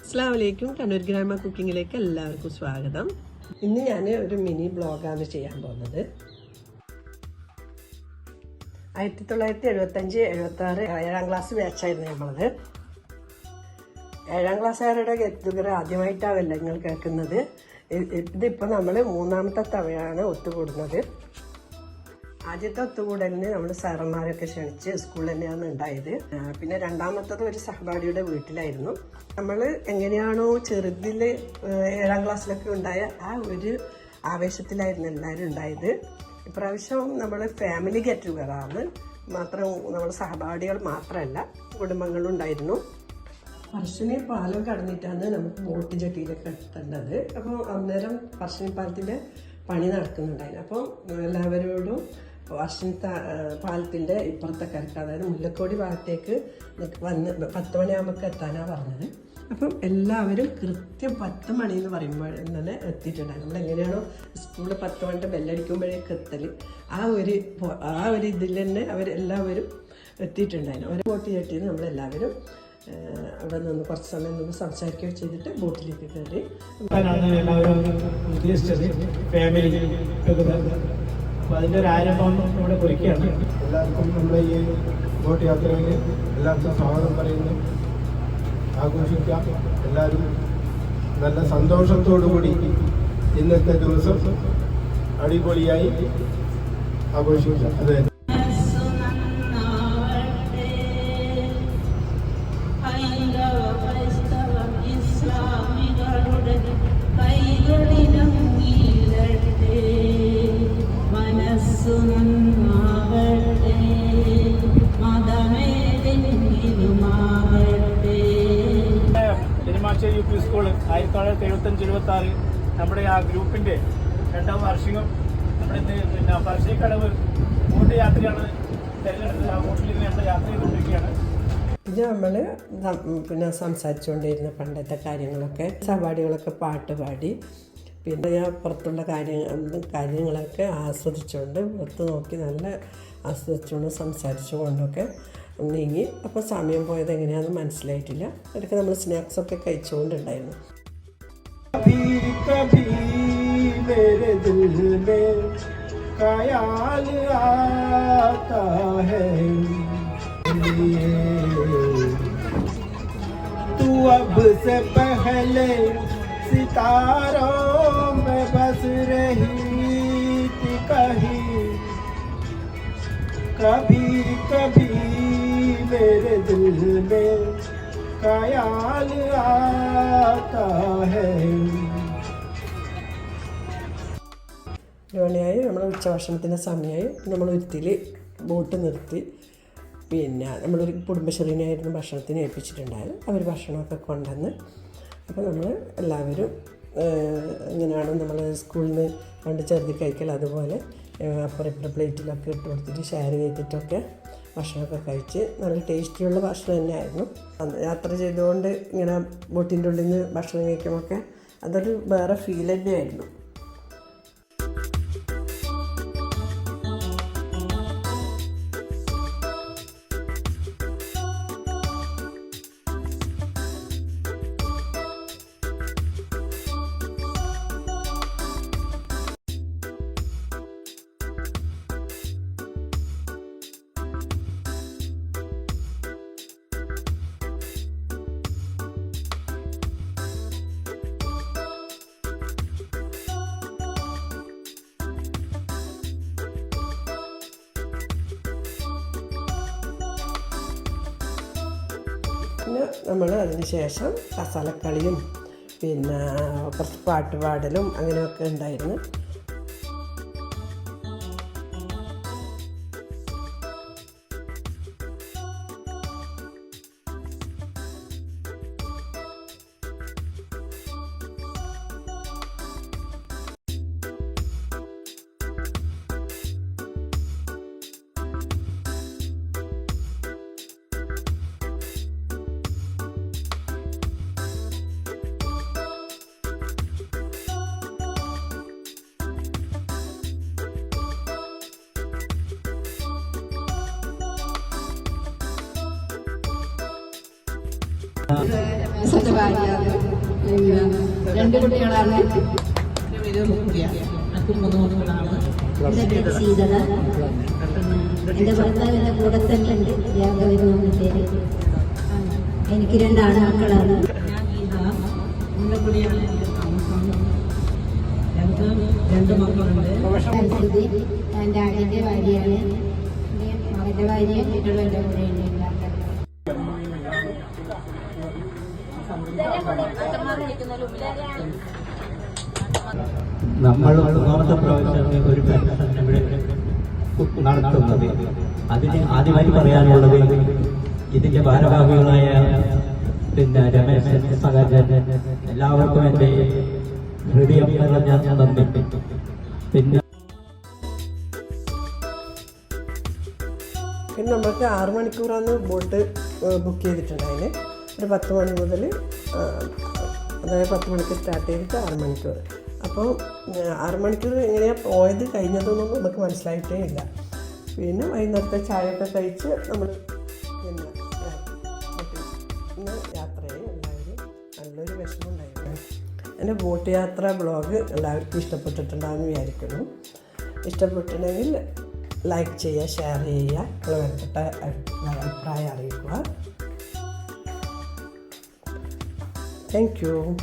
അസ്സാം വലൈക്കും കണ്ണൂർ ഗ്രാമ കുക്കിങ്ങിലേക്ക് എല്ലാവർക്കും സ്വാഗതം. ഇന്ന് ഞാൻ ഒരു മിനി ബ്ലോഗാണ് ചെയ്യാൻ പോകുന്നത്. ആയിരത്തി തൊള്ളായിരത്തി എഴുപത്തഞ്ച് എഴുപത്തി ആറ് ഏഴാം ക്ലാസ് ബാച്ചായിരുന്നു നമ്മളത്. ഏഴാം ക്ലാസ്സുകാരുടെ ഗെറ്റ് ടുഗർ ആദ്യമായിട്ടാവല്ല നിങ്ങൾ കേൾക്കുന്നത്. ഇതിപ്പോൾ നമ്മൾ മൂന്നാമത്തെ തവണയാണ് ഒത്തുകൂടുന്നത്. ആദ്യത്തെ ഒത്തുകൂടലിന് നമ്മൾ സാറന്മാരൊക്കെ ക്ഷണിച്ച് സ്കൂളിൽ തന്നെയാണ് ഉണ്ടായത്. പിന്നെ രണ്ടാമത്തത് ഒരു സഹപാഠിയുടെ വീട്ടിലായിരുന്നു. നമ്മൾ എങ്ങനെയാണോ ചെറുതിൽ ഏഴാം ക്ലാസ്സിലൊക്കെ ഉണ്ടായ ആ ഒരു ആവേശത്തിലായിരുന്നു എല്ലാവരും ഉണ്ടായത്. ഇപ്രാവശ്യം നമ്മൾ ഫാമിലി ഗെറ്റ് ടുഗറാണ് മാത്രം നമ്മൾ സഹപാഠികൾ മാത്രമല്ല കുടുംബങ്ങളും ഉണ്ടായിരുന്നു. പറശ്ശിനി പാലം കടന്നിട്ടാണ് നമുക്ക് ബോട്ട് ജട്ടിയിലൊക്കെ എത്തേണ്ടത് അപ്പോൾ അന്നേരം പറശ്ശിനി പാലത്തിന്റെ പണി നടക്കുന്നുണ്ടായിരുന്നു. അപ്പോൾ എല്ലാവരോടും ത- പാലത്തിന്റെ ഇപ്പുറത്തെ കരക്ക് അതായത് മുല്ലക്കോടി ഭാഗത്തേക്ക് വന്ന് പത്ത് മണിയാകുമ്പോൾ എത്താനാണ് പറഞ്ഞത്. അപ്പം എല്ലാവരും കൃത്യം പത്ത് മണി എന്ന് പറയുമ്പോൾ തന്നെ എത്തിയിട്ടുണ്ടായിരുന്നു. നമ്മൾ എങ്ങനെയാണോ സ്കൂളിൽ പത്ത് മണിന്റെ ബെല്ലടിക്കുമ്പോഴേക്ക് എത്തൽ ആ ഒരു ആ ഒരു ഇതിൽ തന്നെ അവരെല്ലാവരും എത്തിയിട്ടുണ്ടായിരുന്നു. ഒരു ബോട്ട് ചട്ടിയിൽ നമ്മളെല്ലാവരും അവിടെ നിന്ന് കുറച്ച് സമയം നിന്ന് സംസാരിക്കുകയോ ചെയ്തിട്ട് ബോട്ടിലേക്ക് കയറി. ഉദ്ദേശിച്ചത്. ഫാമിലി അപ്പോൾ അതിന്റെ ഒരു ആരംഭം ഇവിടെ കുറിക്കുകയാണ്. എല്ലാവർക്കും നമ്മുടെ ഈ ബോട്ട് യാത്രയിൽ എല്ലാവർക്കും സ്വാഗതം പറയുന്നു. ആഘോഷിക്കാം. എല്ലാവരും നല്ല സന്തോഷത്തോടുകൂടി ഇന്നത്തെ ദിവസം അടിപൊളിയായി ആഘോഷിക്കാം. അതെ. തൊള്ളായിരത്തി ഇരുപത്തി ആറ് നമ്മുടെ ആ ഗ്രൂപ്പിന്റെ രണ്ടാം വാർഷികം. നമ്മുടെ പിന്നെ പറശ്ശിക്കടവ് ബോട്ട് യാത്രയാണ്. ഞമ്മൾ പിന്നെ സംസാരിച്ചുകൊണ്ടിരുന്ന പണ്ടത്തെ കാര്യങ്ങളൊക്കെ സഹപാഠികളൊക്കെ പാട്ട് പാടി പിന്നെ ഞാൻ പുറത്തുള്ള കാര്യങ്ങൾ കാര്യങ്ങളൊക്കെ ആസ്വദിച്ചുകൊണ്ട് പുറത്ത് നോക്കി നല്ല ആസ്വദിച്ചുകൊണ്ട് സംസാരിച്ചുകൊണ്ടൊക്കെ നീങ്ങി. അപ്പോൾ സമയം പോയത് എങ്ങനെയാണെന്ന് മനസ്സിലായിട്ടില്ല. ഇടയ്ക്ക് നമ്മൾ സ്നാക്സൊക്കെ കഴിച്ചുകൊണ്ടുണ്ടായിരുന്നു. कभी कभी मेरे दिल में ख्याल आता है। तू अब से पहले सितारों में बस रही थी कहीं। कभी कभी मेरे दिल में ख्याल आता है ഒരു മണിയായി നമ്മൾ ഉച്ചഭക്ഷണത്തിൻ്റെ സമയമായി നമ്മൾ ഒരുത്തിൽ ബോട്ട് നിർത്തി പിന്നെ നമ്മളൊരു കുടുംബശ്രീനായിരുന്നു ഭക്ഷണത്തിന് ഏൽപ്പിച്ചിട്ടുണ്ടായത് അവർ ഭക്ഷണമൊക്കെ കൊണ്ടുവന്ന് അപ്പോൾ നമ്മൾ എല്ലാവരും ഏഹ്, എങ്ങനെയാണ് നമ്മൾ സ്കൂളിൽ നിന്ന് പണ്ട് ചെറുതി കഴിക്കൽ അതുപോലെ ഏഹ്, അപ്പുറം പ്ലേറ്റിലൊക്കെ ഇട്ട് കൊടുത്തിട്ട് ഷെയർ ചെയ്തിട്ടൊക്കെ ഭക്ഷണമൊക്കെ കഴിച്ച് നല്ല ടേസ്റ്റിയുള്ള ഭക്ഷണം തന്നെയായിരുന്നു. യാത്ര ചെയ്തുകൊണ്ട് ഇങ്ങനെ ബോട്ടിന്റെ ഉള്ളിൽ നിന്ന് ഭക്ഷണം കഴിക്കുമൊക്കെ അതൊരു വേറെ ഫീൽ തന്നെയായിരുന്നു. പിന്നെ നമ്മൾ അതിന് ശേഷം കസാലക്കളിയും പിന്നെ കുറച്ച് പാട്ട് പാടലും അങ്ങനെയൊക്കെ ഉണ്ടായിരുന്നു. സച്ച ഭാര്യയാണ് രണ്ട് കുട്ടികളാണ് കൂടെ തന്നെ ഉണ്ട് യാഗവരുന്ന എനിക്ക് രണ്ടാണ് മക്കളാണ് എന്റെ അടിന്റെ ഭാര്യയാണ് മകന്റെ ഭാര്യയും വീട്ടിലുള്ള എന്റെ കൂടെയുണ്ട് നമ്മൾ ഒന്നാമത്തെ പ്രാവശ്യം ഒരു പെൻഷൻ ഇവിടെ നടത്തുന്നത്. അതിന് ആദ്യമായി പറയാനുള്ളത് ഇതിന്റെ ഭാരവാഹികളായ പിന്നെ രമേശ് സഹജൻ എല്ലാവർക്കും എന്റെ ഹൃദയം നിറഞ്ഞ നന്ദി. പിന്നെ പിന്നെ നമുക്ക് ആറ് മണിക്കൂറാണ് ബോട്ട് ബുക്ക് ചെയ്തിട്ടുണ്ടായിന് ഒരു പത്ത് മണി മുതൽ അതായത് പത്ത് മണിക്ക് സ്റ്റാർട്ട് ചെയ്തിട്ട് ആറ് മണിക്കൂർ. അപ്പോൾ ആറ് മണിക്കൂർ എങ്ങനെയാണ് പോയത് കഴിഞ്ഞതൊന്നും നമുക്ക് മനസ്സിലായിട്ടേ ഇല്ല. പിന്നെ വൈകുന്നേരത്തെ ചായയൊക്കെ കഴിച്ച് നമ്മൾ പിന്നെ യാത്രയായി. എല്ലാവരും നല്ലൊരു വിഷമമുണ്ടായിരുന്നു. എന്റെ ബോട്ട് യാത്ര ബ്ലോഗ് എല്ലാവർക്കും ഇഷ്ടപ്പെട്ടിട്ടുണ്ടാകുമെന്ന് വിചാരിക്കുന്നു. ഇഷ്ടപ്പെട്ടിട്ടുണ്ടെങ്കിൽ ലൈക്ക് ചെയ്യുക ഷെയർ ചെയ്യുക അഭിപ്രായം അറിയിക്കുക. Thank you.